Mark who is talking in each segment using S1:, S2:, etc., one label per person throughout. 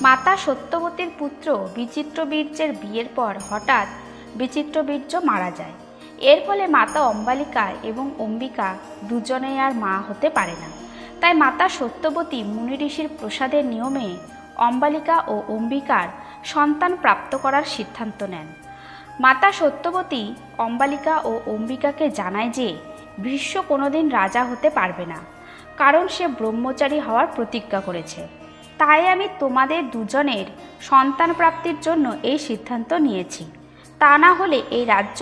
S1: মাতা সত্যবতীর পুত্র বিচিত্রবীর্যের বিয়ের পর হঠাৎ বিচিত্রবীর্য মারা যায়। এর ফলে মাতা অম্বালিকা এবং অম্বিকা দুজনেই আর মা হতে পারে না। তাই মাতা সত্যবতী মুনি ঋষির প্রসাদের নিয়মে অম্বালিকা ও অম্বিকার সন্তান প্রাপ্ত করার সিদ্ধান্ত নেন। মাতা সত্যবতী অম্বালিকা ও অম্বিকাকে জানায় যে, ভীষ্ম কোনোদিন রাজা হতে পারবে না, কারণ সে ব্রহ্মচারী হওয়ার প্রতিজ্ঞা করেছে। তাই আমি তোমাদের দুজনের সন্তান প্রাপ্তির জন্য এই সিদ্ধান্ত নিয়েছি। তা না হলে এই রাজ্য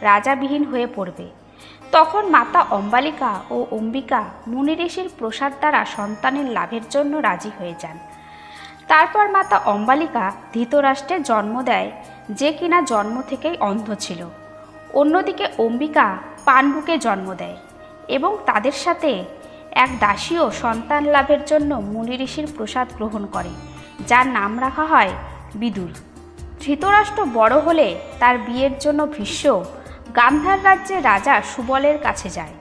S1: রাজাবিহীন হয়ে পড়বে। তখন মাতা অম্বালিকা ও অম্বিকা মুনি ঋষির প্রসাদ দ্বারা সন্তানের লাভের জন্য রাজি হয়ে যান। তারপর মাতা অম্বালিকা ধৃতরাষ্ট্রে জন্ম দেয়, যে কিনা জন্ম থেকেই অন্ধ ছিল। অন্যদিকে অম্বিকা পাণ্ডুকে জন্ম দেয় এবং তাদের সাথে এক দাসীও সন্তান লাভের জন্য মুনি ঋষির প্রসাদ গ্রহণ করে, যার নাম রাখা হয় বিদুর। ধৃতরাষ্ট্র বড় হলে তার বিয়ের জন্য ভীষ্ম গান্ধার রাজ্যের রাজা সুবলের কাছে যায়।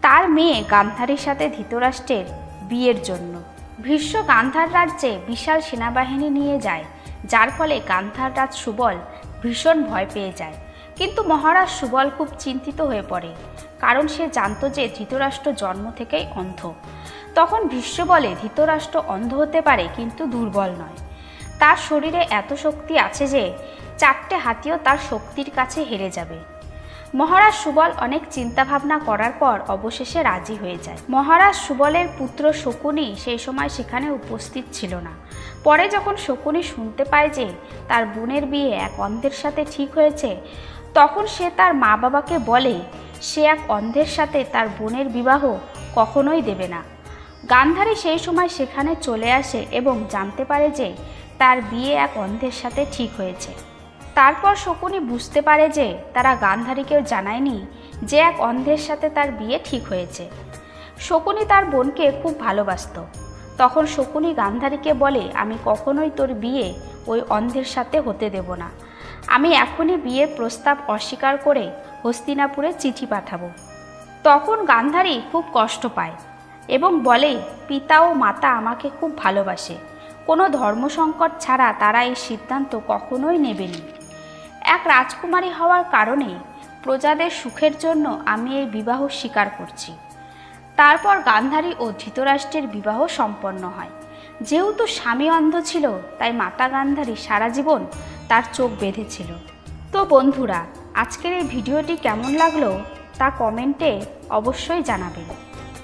S1: তার মেয়ে গান্ধারীর সাথে ধৃতরাষ্ট্রের বিয়ের জন্য। ভীষ্ম গান্ধার রাজ্যে বিশাল সেনাবাহিনী নিয়ে যায়, যার ফলে গান্ধার রাজ সুবল ভীষণ ভয় পেয়ে যায়। কিন্তু মহারাজ সুবল খুব চিন্তিত হয়ে পড়ে, কারণ সে জানতো যে ধৃতরাষ্ট্র জন্ম থেকেই অন্ধ। তখন ভীষ্ম বলে, ধৃতরাষ্ট্র অন্ধ হতে পারে, কিন্তু দুর্বল নয়। তার শরীরে এত শক্তি আছে যে, চারটে হাতিও তার শক্তির কাছে হেরে যাবে মহারাজ সুবল অনেক চিন্তাভাবনা করার পর অবশেষে রাজি হয়ে যায়। মহারাজ সুবলের পুত্র শকুনি সেই সময় সেখানে উপস্থিত ছিল না। পরে যখন শকুনি শুনতে পায় যে, তার বোনের বিয়ে এক অন্ধের সাথে ঠিক হয়েছে তখন সে তার মা বাবাকে বলে, সে এক অন্ধের সাথে তার বোনের বিবাহ কখনোই দেবে না। গান্ধারী সেই সময় সেখানে চলে আসে এবং জানতে পারে যে তার বিয়ে এক অন্ধের সাথে ঠিক হয়েছে। তারপর শকুনি বুঝতে পারে যে তারা গান্ধারীকেও জানায়নি যে এক অন্ধের সাথে তার বিয়ে ঠিক হয়েছে। শকুনি তার বোনকে খুব ভালোবাসতো। তখন শকুনি গান্ধারীকে বলে, আমি কখনোই তোর বিয়ে ওই অন্ধের সাথে হতে দেব না। আমি এখনই বিয়ের প্রস্তাব অস্বীকার করে হস্তিনাপুরে চিঠি পাঠাবো। তখন গান্ধারী খুব কষ্ট পায় এবং বলে, পিতা ও মাতা আমাকে খুব ভালোবাসে। কোনো ধর্মসংকট ছাড়া তারা এই সিদ্ধান্ত কখনোই নেবেনি এক রাজকুমারী হওয়ার কারণে প্রজাদের সুখের জন্য আমি এই বিবাহ স্বীকার করছি। তারপর গান্ধারী ও ধৃতরাষ্ট্রের বিবাহ সম্পন্ন হয়। যেহেতু স্বামী অন্ধ ছিল, তাই মাতা গান্ধারী সারা জীবন তার চোখ বেঁধেছিল। তো বন্ধুরা, আজকের এই ভিডিওটি কেমন লাগল তা কমেন্টে অবশ্যই জানাবেন।